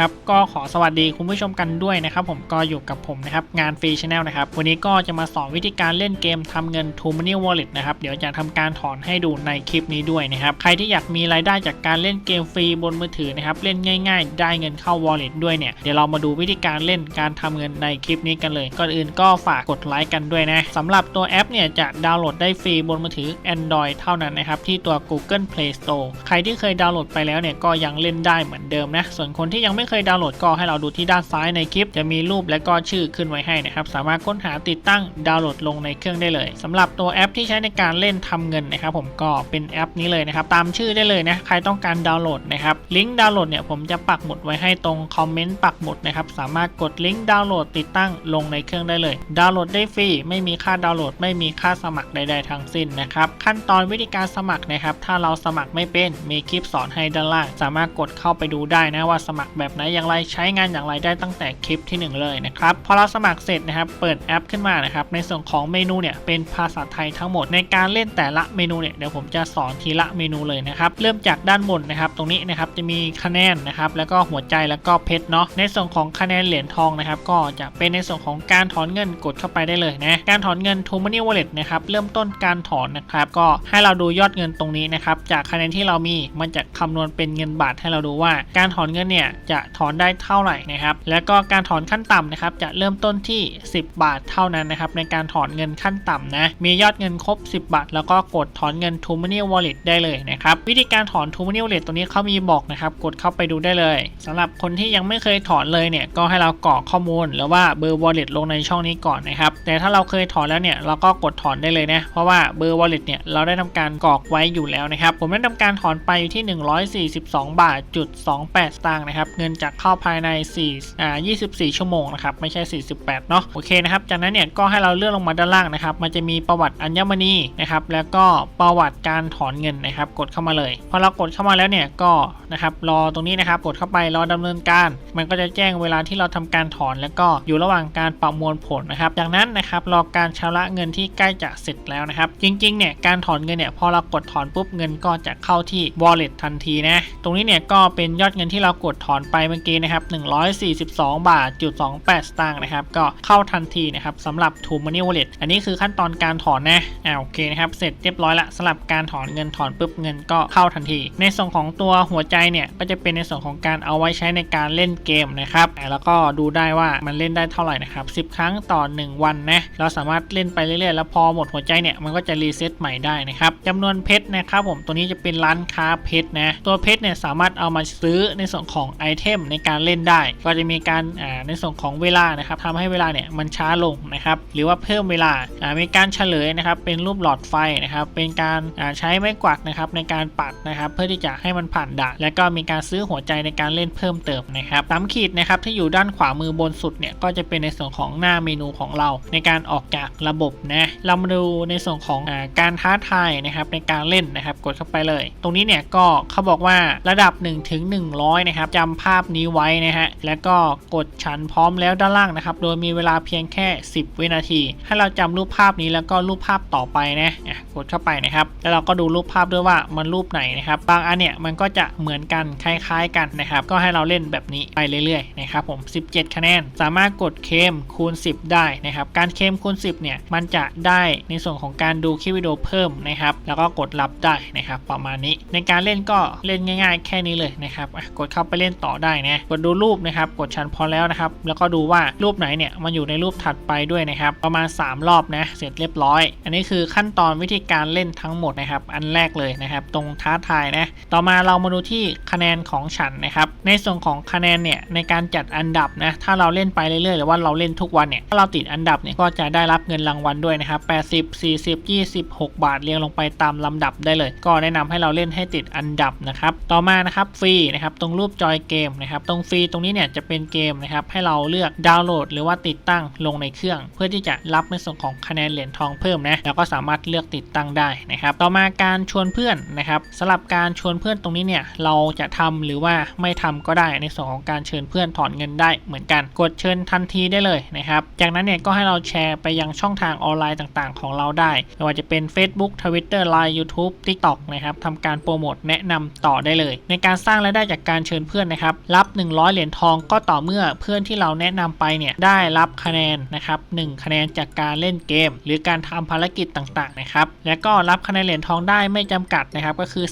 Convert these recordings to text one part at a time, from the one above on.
นะครับก็ขอสวัสดีคุณผู้ชมกันด้วยนะครับผมก็อยู่กับผมนะครับงานฟรีชาแนลนะครับวันนี้ก็จะมาสอนวิธีการเล่นเกมทำเงิน t o Money Wallet นะครับเดี๋ยวจะทำการถอนให้ดูในคลิปนี้ด้วยนะครับใครที่อยากมีรายได้จากการเล่นเกมฟรีบนมือถือนะครับเล่นง่าย ๆ ได้เงินเข้า Wallet ด้วยเนี่ยเดี๋ยวเรามาดูวิธีการเล่นการทำเงินในคลิปนี้กันเลยก่อนอื่นก็ฝากกดไลค์กันด้วยนะสำหรับตัวแอปเนี่ยจะดาวน์โหลดได้ฟรีบนมือถือ Android เท่านั้นนะครับที่ตัว Google Play Store ใครที่เคยดาวน์โหลดไปแล้วเนี่ยก็ยังเล่นได้เหมือนเดิมนะส่วนคนที่ยังไม่เคยดาวน์โหลดก็ให้เราดูที่ด้านซ้ายในคลิป จะมีรูปและก็ชื่อขึ้นไว้ให้นะครับ สามารถค้นหาติดตั้งดาวน์โหลดลงในเครื่องได้เลยสำหรับตัวแอปที่ใช้ในการเล่นทำเงินนะครับผมก็เป็นแอปนี้เลยนะครับตามชื่อได้เลยนะใครต้องการดาวน์โหลดนะครับลิงก์ดาวน์โหลดเนี่ยผมจะปักหมุดไว้ให้ตรงคอมเมนต์ปักหมุดนะครับสามารถกดลิงก์ดาวน์โหลดติดตั้งลงในเครื่องได้เลย ดาวน์โหลดได้ฟรีไม่มีค่าดาวน์โหลด ไม่มีค่าสมัครใด ๆ ทั้งสิ้นนะครับขั้นตอนวิธีการสมัครนะครับถ้าเราสมัครไม่เป็นมีคลิปสอนให้ด้านล่าง สามารถกดเข้าไปดูได้นะว่าสมัครแบบไหนอย่างไรใช้งานอย่างไรได้ตั้งแต่คลิปที่ 1 เลยนะครับพอเราสมัครเสร็จนะครับเปิดแอปขึ้นมานะครับในส่วนของเมนูเนี่ยเป็นภาษาไทยทั้งหมดในการเล่นแต่ละเมนูเนี่ยเดี๋ยวผมจะสอนทีละเมนูเลยนะครับเริ่มจากด้านบนนะครับตรงนี้นะครับจะมีคะแนนนะครับแล้วก็หัวใจแล้วก็เพชรเนาะในส่วนของคะแนนเหรียญทองนะครับก็จะเป็นในส่วนของการถอนเงินกดเข้าไปได้เลยนะการถอนเงิน t o Money Wallet นะครับเริ่มต้นการถอนนะครับก็ให้เราดูยอดเงินตรงนี้นะครับจากคะแนนที่เรามีมันจะคำนวณเป็นเงินบาทให้เราดูว่า การถอนเงินเนี่ยจะถอนได้เท่าไหร่นะครับ แล้วก็การถอนขั้นต่ำนะครับจะเริ่มต้นที่ 10 บาทเท่านั้นนะครับในการถอนเงินขั้นต่ำนะมียอดเงินครบ 10 บาท แล้วก็กดถอนเงิน t o Money Wallet ได้เลยนะครับวิธีการถอน t o Money Wallet ตรงนี้เขามีบอกนะครับกดเข้าไปดูได้เลยสำหรับคนที่ยังไม่เคยถอนเลยเนี่ยก็ให้เรากรอกข้อมูล หรือว่าเบอร์ wallet ลงในช่องนี้ก่อนนะครับแต่ถ้าเราเคยถอนแล้วเนี่ยเราก็กดถอนได้เลยนะเพราะว่าเบอร์ wallet เนี่ยเราได้ทำการกรอกไว้อยู่แล้วนะครับผมได้ทำการถอนไปอยู่ที่ 142 บาทจุด28สตางค์นะครับเงินจากเข้าภายใน4อ่า24 ชั่วโมงนะครับไม่ใช่ 48 เนาะโอเคนะครับจากนั้นเนี่ยก็ให้เราเลื่อนลงมาด้านล่างนะครับมันจะมีประวัติอัญมณีนะครับแล้วก็ประวัติการถอนเงินนะครับ กดเข้ามาเลยพอเรากดเข้ามาแล้วเนี่ยก็นะครับรอตรงนี้นะครับกดเข้าไปรอดำเนินการ มันก็จะแจ้งเวลาที่เราทำการถอนแล้วก็อยู่ระหว่างการประมวลผลนะครับจากนั้นนะครับรอการชำระเงินที่ใกล้จะเสร็จแล้วนะครับ จริงๆเนี่ยการถอนเงินเนี่ยพอเรากดถอนปุ๊บเงินก็จะเข้าที่ wallet ทันทีนะตรงนี้เนี่ยก็เป็นยอดเงินที่เรากดถอนไปเมื่อกี้นะครับ 142 บาทจุด28 สตางค์นะครับ ก็เข้าทันทีนะครับสำหรับ t o Money Wallet อันนี้คือขั้นตอนการถอนนะอ่าโอเคนะครับเสร็จเรียบร้อยละสำหรับการถอนเงินถอนปุ๊บเงินก็เข้าทันที ในส่วนของตัวหัวใจเนี่ยก็จะเป็นในส่วนของการเอาไว้ใช้ในการเล่นเกมนะครับแล้วก็ดูได้ว่ามันเล่นได้เท่าไหร่นะครับ 10 ครั้งต่อ 1 วันนะเราสามารถเล่นไปเรื่อยๆ แล้วพอหมดหัวใจเนี่ยมันก็จะรีเซ็ตใหม่ได้นะครับจำนวนเพชรนะครับผมตัวนี้จะเป็นร้านค้าเพชรนะตัวเพชรเนี่ยสามารถเอามาซื้อในส่วนของไอเทมในการเล่นได้ ก็จะมีการในส่วนของเวลานะครับทำให้เวลาเนี่ยมันช้าลงนะครับหรือว่าเพิ่มเวลามีการเฉลยนะครับเป็นรูปหลอดไฟนะครับเป็นการใช้ไม้กวาดนะครับในการปัดนะครับเพื่อที่จะให้มันผ่านด่านและก็มีการซื้อหัวใจในการเล่นเพิ่มเติมนะครับสามขีดนะครับที่อยู่ด้านขวามือบนสุดเนี่ยก็จะเป็นในส่วนของหน้าเมนูของเรา ในการออกจากระบบนะเรามาดูในส่วนของอการท้าทายนะครับในการเล่นนะครับกดเข้าไปเลย ตรงนี้เนี่ยก็เขาบอกว่าระดับ1ถึง100นะครับจำภาพนี้ไว้นะฮะ แล้วก็กดฉันพร้อมแล้วด้านล่างนะครับ โดยมีเวลาเพียงแค่ 10 วินาที ให้เราจำรูปภาพนี้แล้วก็รูปภาพต่อไปนะอะกดเข้าไปนะครับ แล้วเราก็ดูรูปภาพด้วยว่ามันรูปไหนนะครับ บางอันเนี่ยมันก็จะเหมือนกันคล้ายๆกันนะครับ ก็ให้เราเล่นแบบนี้ไปเรื่อยๆนะครับผม 17 คะแนน สามารถกดเคมคูณ 10 ได้นะครับ การเคมคูณ 10 เนี่ย มันจะได้ในส่วนของการดูคลิปวิดีโอเพิ่มนะครับ แล้วก็กดรับได้นะครับ ประมาณนี้ ในการเล่นก็เล่นง่าย ๆ แค่นี้เลยนะครับ กดเข้าไปเล่นต่อได้นะกดดูรูปนะครับกดชันพอแล้วนะครับแล้วก็ดูว่ารูปไหนเนี่ยมันอยู่ในรูปถัดไปด้วยนะครับประมาณ 3 รอบนะเสร็จเรียบร้อย อันนี้คือขั้นตอนวิธีการเล่นทั้งหมดนะครับอันแรกเลยนะครับตรงท้าทายนะต่อมาเรามาดูที่คะแนนของฉันนะครับในส่วนของคะแนนเนี่ยในการจัดอันดับนะถ้าเราเล่นไปเรื่อยๆหรือว่าเราเล่นทุกวันเนี่ยถ้าเราติดอันดับเนี่ยก็จะได้รับเงินรางวัลด้วยนะครับ80 40 26 บาทเรียงลงไปตามลำดับได้เลย ก็แนะนำให้เราเล่นให้ติดอันดับนะครับต่อมานะครับฟรีนะครับตรงรูปจอยเกมนะครับตรงฟรีตรงนี้เนี่ยจะเป็นเกมนะครับให้เราเลือกดาวน์โหลด หรือว่าติดตั้งลงในเครื่อง เพื่อที่จะรับในส่วนของคะแนนเหรียญทองเพิ่มนะแล้วก็สามารถเลือกติดตั้งได้นะครับต่อมาการชวนเพื่อนนะครับสำหรับการชวนเพื่อนตรงนี้เนี่ยเราจะทำหรือว่าไม่ทำก็ได้ในส่วนของการเชิญเพื่อนถอนเงินได้เหมือนกัน กดเชิญทันทีได้เลยนะครับจากนั้นเนี่ยก็ให้เราแชร์ไปยังช่องทางออนไลน์ต่างๆ ของเราได้ไม่ว่าจะเป็น Facebook Twitter Line YouTube TikTok นะครับทำการโปรโมทแนะนำต่อได้เลย ในการสร้างรายได้จากการเชิญเพื่อนนะครับรับ 100 เหรียญทองก็ต่อเมื่อเพื่อนที่เราแนะนำไปเนี่ยได้รับคะแนนนะครับ1คะแนนจากการเล่นเกม หรือการทำภารกิจต่างๆนะครับและก็รับคะแนนเหรียญทองได้ไม่จำกัดนะครับก็คือ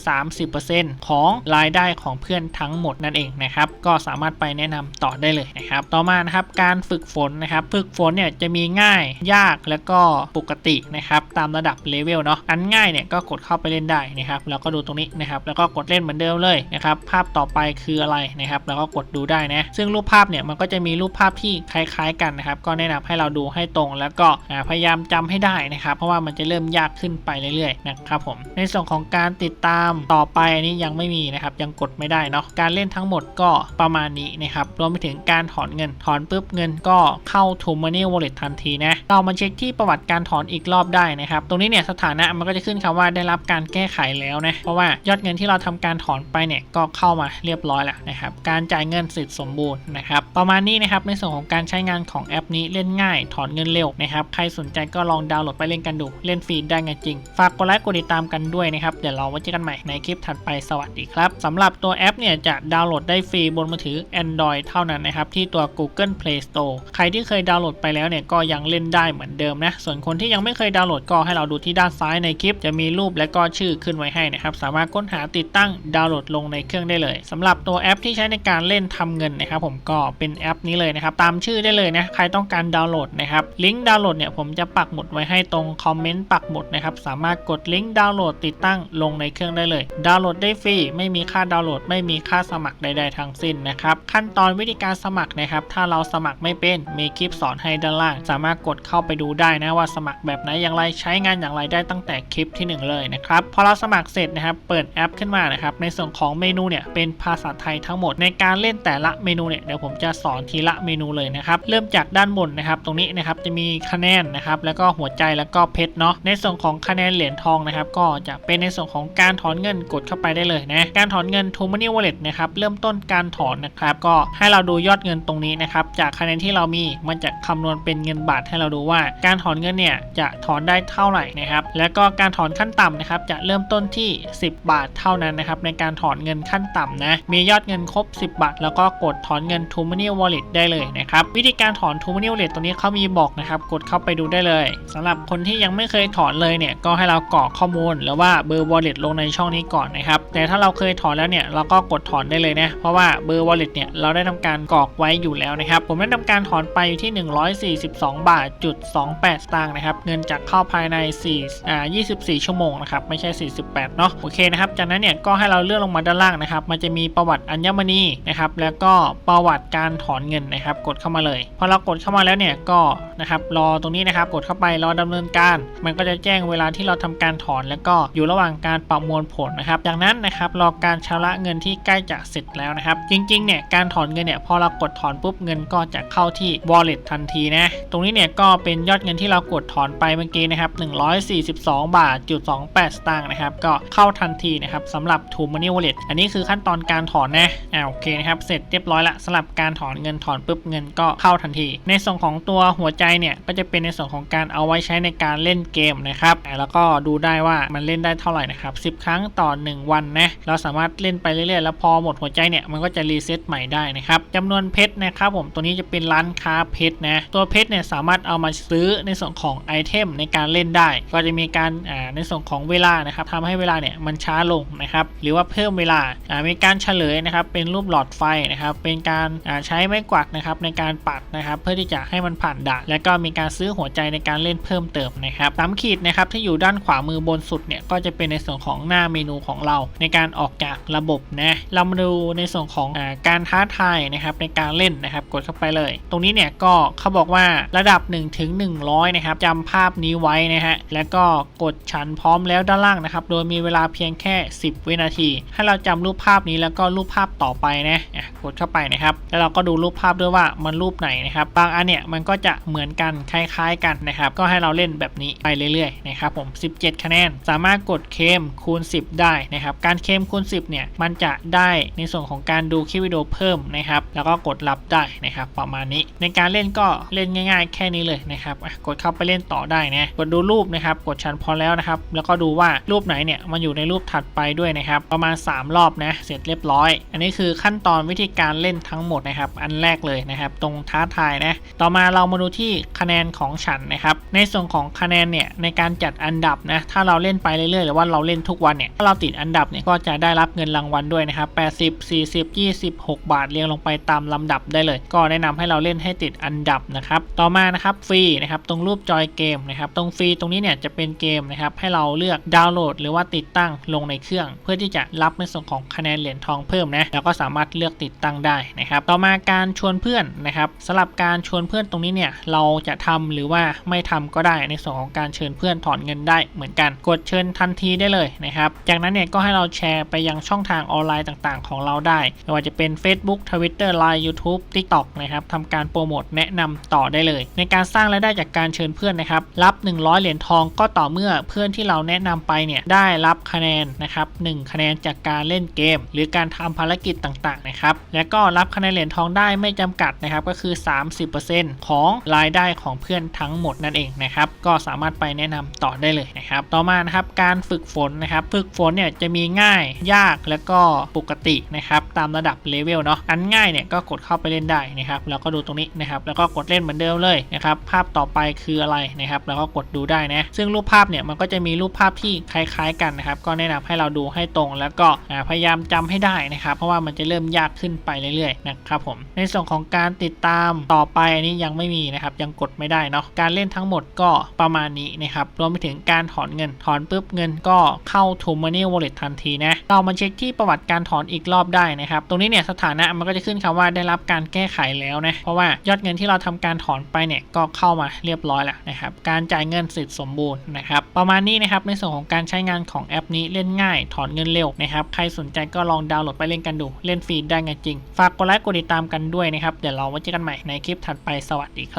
30%ของรายได้ของเพื่อนทั้งหมดนั่นเองนะครับก็สามารถไปแนะนำต่อได้เลยนะครับต่อมานะครับการฝึกฝนนะครับฝึกฝนเนี่ยจะมีง่ายยากแล้วก็ปกตินะครับตามระดับเลเวลเนาะอันง่ายเนี่ยก็กดเข้าไปเล่นได้นะครับแล้วก็ดูตรงนี้นะครับแล้วก็กดเล่นเหมือนเดิมเลยนะครับภาพต่อไปคืออะไรนะครับแล้วก็กดดูได้นะ ซึ่งรูปภาพเนี่ยมันก็จะมีรูปภาพที่คล้ายๆกันนะครับ ก็แนะนำให้เราดูให้ตรง แล้วก็พยายามจำให้ได้นะครับ เพราะว่ามันจะเริ่มยากขึ้นไปเรื่อยๆนะครับผม ในส่วนของการติดตามต่อไปอันนี้ยังไม่มีนะครับ ยังกดไม่ได้เนาะ การเล่นทั้งหมดก็ประมาณนี้นะครับ รวมไปถึงการถอนเงิน ถอนปุ๊บเงินก็เข้า t o Money Wallet ทันทีนะ เรามาเช็คที่ประวัติการถอนอีกรอบได้นะครับ ตรงนี้เนี่ยสถานะมันก็จะขึ้นคำว่าได้รับการแก้ไขแล้วนะ เพราะว่ายอดเงินที่เราทำการถอนไปเนี่ยก็เข้ามาเรียบร้อยแล้วนะครับการจ่ายเงินเสร็จสมบูรณ์นะครับประมาณนี้นะครับในส่วนของการใช้งานของแอปนี้เล่นง่าย ถอนเงินเร็วนะครับใครสนใจก็ลองดาวน์โหลดไปเล่นกันดูเล่นฟรีได้ไงจริง ฝากกดไลค์กดติดตามกันด้วยนะครับเดี๋ยวเราไว้เจอกันใหม่ในคลิปถัดไปสวัสดีครับสำหรับตัวแอปเนี่ยจะดาวน์โหลดได้ฟรีบนมือถือ Android เท่านั้นนะครับที่ตัว Google Play Store ใครที่เคยดาวน์โหลดไปแล้วเนี่ยก็ยังเล่นได้เหมือนเดิมนะส่วนคนที่ยังไม่เคยดาวน์โหลดก็ให้เราดูที่ด้านซ้ายในคลิป จะมีรูปและก็ชื่อขึ้นไว้ให้นะครับสามารถค้นหาติดตั้งดาวน์โหลดลงในเครื่องได้เลยสำหรับตัวแอปที่ใช้ในการเล่นทำเงินนะครับผมก็เป็นแอปนี้เลยนะครับตามชื่อได้เลยนะใครต้องการดาวน์โหลดนะครับลิงก์ดาวน์โหลดเนี่ยผมจะปักหมุดไว้ให้ตรงคอมเมนต์ปักหมุดนะครับสามารถกดลิงก์ดาวน์โหลดติดตั้งลงในเครื่องได้เลย ดาวน์โหลดได้ฟรีไม่มีค่าดาวน์โหลด ไม่มีค่าสมัครใด ๆทั้งสิ้นนะครับขั้นตอนวิธีการสมัครนะครับถ้าเราสมัครไม่เป็นมีคลิปสอนให้ด้านล่าง สามารถกดเข้าไปดูได้นะว่าสมัครแบบไหนอย่างไรใช้งานอย่างไรได้ตั้งแต่คลิปที่หนึ่งเลยนะครับพอเราสมัครเสร็จนะครับเปิดแอปขึ้นมานะครับในส่วนของเมนูเนี่ยเป็นภาษาไทยทั้งหมดในการเล่นแต่ละเมนูเนี่ยเดี๋ยวผมจะสอนทีละเมนูเลยนะครับเริ่มจากด้านบนนะครับ ตรงนี้นะครับจะมีคะแนนนะครับแล้วก็หัวใจแล้วก็เพชรเนาะในส่วนของคะแนนเหรียญทองนะครับ ก็จะเป็นในส่วนของการถอนเงินกดเข้าไปได้เลยนะการถอนเงิน t o Money Wallet นะครับเริ่มต้นการถอนนะครับ ก็ให้เราดูยอดเงินตรงนี้นะครับจากคะแนนที่เรามีมันจะคำนวณเป็นเงินบาทให้เราดูว่า การถอนเงินเนี่ยจะถอนได้เท่าไหร่นะครับแล้วก็การถอนขั้นต่ำนะครับจะเริ่มต้นที่ 10 บาทเท่านั้นนะครับในการถอนเงินขั้นต่ำนะมียอดเงินครบ10บาท แล้วก็กดถอนเงิน t o Money Wallet ได้เลยนะครับ วิธีการถอน t o Money Wallet ตรงนี้เขามีบอกนะครับ กดเข้าไปดูได้เลยสำหรับคนที่ยังไม่เคยถอนเลยเนี่ย ก็ให้เรากรอกข้อมูล หรือว่าเบอร์ wallet ลงในช่องนี้ก่อนนะครับ แต่ถ้าเราเคยถอนแล้วเนี่ย เราก็กดถอนได้เลยนะ เพราะว่าเบอร์ wallet เนี่ย เราได้ทำการกรอกไว้อยู่แล้วนะครับ ผมได้ทำการถอนไปอยู่ที่ 142 บาทจุด28สตางค์นะครับ เงินจะเข้าภายใน4อ่า24 ชั่วโมงนะครับ ไม่ใช่ 48 เนาะ โอเคนะครับ จากนั้นเนี่ย ก็ให้เราเลื่อนลงมาด้านล่างนะครับ มันจะมีประวัติอัญมณีนะครับแล้วก็ประวัติการถอนเงินนะครับ กดเข้ามาเลยพอเรากดเข้ามาแล้วเนี่ยก็นะครับรอตรงนี้นะครับกดเข้าไปรอดำเนินการ มันก็จะแจ้งเวลาที่เราทำการถอนแล้วก็อยู่ระหว่างการประมวลผลนะครับจากนั้นนะครับรอการชำระเงินที่ใกล้จะเสร็จแล้วนะครับ จริงๆเนี่ยการถอนเงินเนี่ยพอเรากดถอนปุ๊บเงินก็จะเข้าที่ wallet ทันทีนะตรงนี้เนี่ยก็เป็นยอดเงินที่เรากดถอนไปเมื่อกี้นะครับ142 บาทจุด28สตางค์นะครับก็เข้าทันทีนะครับสำหรับ t o Money Wallet อันนี้คือขั้นตอนการถอนนะอ่าเคนะครับเสร็จเรียบร้อยละสำหรับการถอนเงินถอนปุ๊บเงินก็เข้าทันที ในส่วนของตัวหัวใจเนี่ยก็จะเป็นในส่วนของการเอาไว้ใช้ในการเล่นเกมนะครับแล้วก็ดูได้ว่ามันเล่นได้เท่าไหร่นะครับ 10 ครั้งต่อ 1 วันนะเราสามารถเล่นไปเรื่อยๆ แล้วพอหมดหัวใจเนี่ยมันก็จะรีเซ็ตใหม่ได้นะครับจำนวนเพชรนะครับผมตัวนี้จะเป็นร้านค้าเพชรนะตัวเพชรเนี่ยสามารถเอามาซื้อในส่วนของไอเทมในการเล่นได้ ก็จะมีการในส่วนของเวลานะครับทำให้เวลาเนี่ยมันช้าลงนะครับหรือว่าเพิ่มเวลามีการเฉลยนะครับเป็นรูปหลอดไฟนะครับเป็นการใช้ไม้กวาดนะครับในการปัดนะครับ เพื่อที่จะให้มันผ่านด่านและก็มีการซื้อหัวใจในการเล่นเพิ่มเติมนะครับสามขีดนะครับที่อยู่ด้านขวามือบนสุดเนี่ยก็จะเป็นในส่วนของหน้าเมนูของเรา ในการออกจากระบบนะเรามาดูในส่วนของอการท้าทายนะครับในการเล่นนะครับกดเข้าไปเลย ตรงนี้เนี่ยก็เขาบอกว่าระดับ1ถึง100นะครับจำภาพนี้ไว้นะฮะแล้วก็กดฉันพร้อมแล้วด้านล่างนะครับโดยมีเวลาเพียงแค่ 10 วินาที ให้เราจำรูปภาพนี้แล้วก็รูปภาพต่อไปนะอะกดเข้าไปนะครับ แล้วเราก็ดูรูปภาพด้วยว่ามันรูปไหนนะครับ บางอันเนี่ยมันก็จะเหมือนกันคล้ายๆกันนะครับ ก็ให้เราเล่นแบบนี้ไปเรื่อยๆนะครับผม 17 คะแนน สามารถกดเคมคูณ 10 ได้นะครับ การเคมคูณ 10 เนี่ยมันจะได้ในส่วนของการดูคลิปวิดีโอเพิ่มนะครับ แล้วก็กดรับได้นะครับ ประมาณนี้ ในการเล่นก็เล่นง่าย ๆ แค่นี้เลยนะครับกดเข้าไปเล่นต่อได้นะ กดดูรูปนะครับ กดชันพอแล้วนะครับ แล้วก็ดูว่ารูปไหนเนี่ยมันอยู่ในรูปถัดไปด้วยนะครับ ประมาณ 3 รอบนะ เสร็จเรียบร้อย อันนี้คือขั้นตอนวิธีการเล่นทั้งหมดนะครับ อันแรกเลยนะครับ ตรงท้าทายนะ ต่อมาเรามาดูที่คะแนนของฉันนะครับ ในส่วนของคะแนนเนี่ยในการจัดอันดับนะ ถ้าเราเล่นไปเรื่อยๆ หรือว่าเราเล่นทุกวันเนี่ย ถ้าเราติดอันดับเนี่ยก็จะได้รับเงินรางวัลด้วยนะครับ80 40 26 บาทเรียงลงไปตามลำดับได้เลย ก็แนะนำให้เราเล่นให้ติดอันดับนะครับ ต่อมานะครับฟรีนะครับ ตรงรูปจอยเกมนะครับ ตรงฟรีตรงนี้เนี่ยจะเป็นเกมนะครับ ให้เราเลือกดาวน์โหลด หรือว่าติดตั้งลงในเครื่อง เพื่อที่จะรับในส่วนของคะแนนเหรียญทองเพิ่มนะ แล้วก็สามารถเลือกติดตั้งได้นะครับ ต่อมาการชวนเพื่อนนะครับสำหรับการชวนเพื่อนตรงนี้เนี่ยเราจะทำหรือว่าไม่ทำก็ได้ในส่วนของการเชิญเพื่อนถอนเงินได้เหมือนกัน กดเชิญทันทีได้เลยนะครับจากนั้นเนี่ยก็ให้เราแชร์ไปยังช่องทางออนไลน์ต่างๆ ของเราได้ไม่ว่าจะเป็น Facebook Twitter Line YouTube TikTok นะครับทำการโปรโมทแนะนำต่อได้เลย ในการสร้างรายได้จากการเชิญเพื่อนนะครับรับ 100 เหรียญทองก็ต่อเมื่อเพื่อนที่เราแนะนำไปเนี่ยได้รับคะแนนนะครับ1คะแนนจากการเล่นเกม หรือการทำภารกิจต่างๆนะครับ และก็รับคะแนนเหรียญทองได้ไม่จำกัดนะครับก็คือ 30%ของรายได้ของเพื่อนทั้งหมดนั่นเองนะครับก็สามารถไปแนะนำต่อได้เลยนะครับ ต่อมานะครับการฝึกฝนนะครับฝึกฝนเนี่ยจะมีง่ายยากแล้วก็ปกตินะครับตามระดับเลเวลเนาะอันง่ายเนี่ยก็กดเข้าไปเล่นได้นะครับแล้วก็ดูตรงนี้นะครับแล้วก็กดเล่นเหมือนเดิมเลยนะครับภาพต่อไปคืออะไรนะครับแล้วก็กดดูได้นะซึ่งรูปภาพเนี่ยมันก็จะมีรูปภาพที่คล้ายๆ กันนะครับก็แนะนำให้เราดูให้ตรง แล้วก็พยายามจำให้ได้นะครับ เพราะว่ามันจะเริ่มยากขึ้นไปเรื่อยๆนะครับผมในส่วนของการติดตามต่อไปอันนี้ยังไม่มีนะครับยังกดไม่ได้เนาะการเล่นทั้งหมดก็ประมาณนี้นะครับรวมไปถึงการถอนเงินถอนปุ๊บเงินก็เข้า t o Money Wallet ทันทีนะเรามาเช็คที่ประวัติการถอนอีกรอบได้นะครับตรงนี้เนี่ยสถานะมันก็จะขึ้นคำว่าได้รับการแก้ไขแล้วนะเพราะว่ายอดเงินที่เราทำการถอนไปเนี่ยก็เข้ามาเรียบร้อยแล้วนะครับการจ่ายเงินเสร็จสมบูรณ์นะครับประมาณนี้นะครับในส่วนของการใช้งานของแอปนี้เล่นง่าย ถอนเงินเร็วนะครับใครสนใจก็ลองดาวน์โหลดไปเล่นกันดูเล่นฟรีได้ไงจริง ฝากกดไลค์กดติดตามกันด้วยนะครับ เดี๋ยวเราไว้เจอกันใหม่ในคลิปถัดไปสวัสดีครับ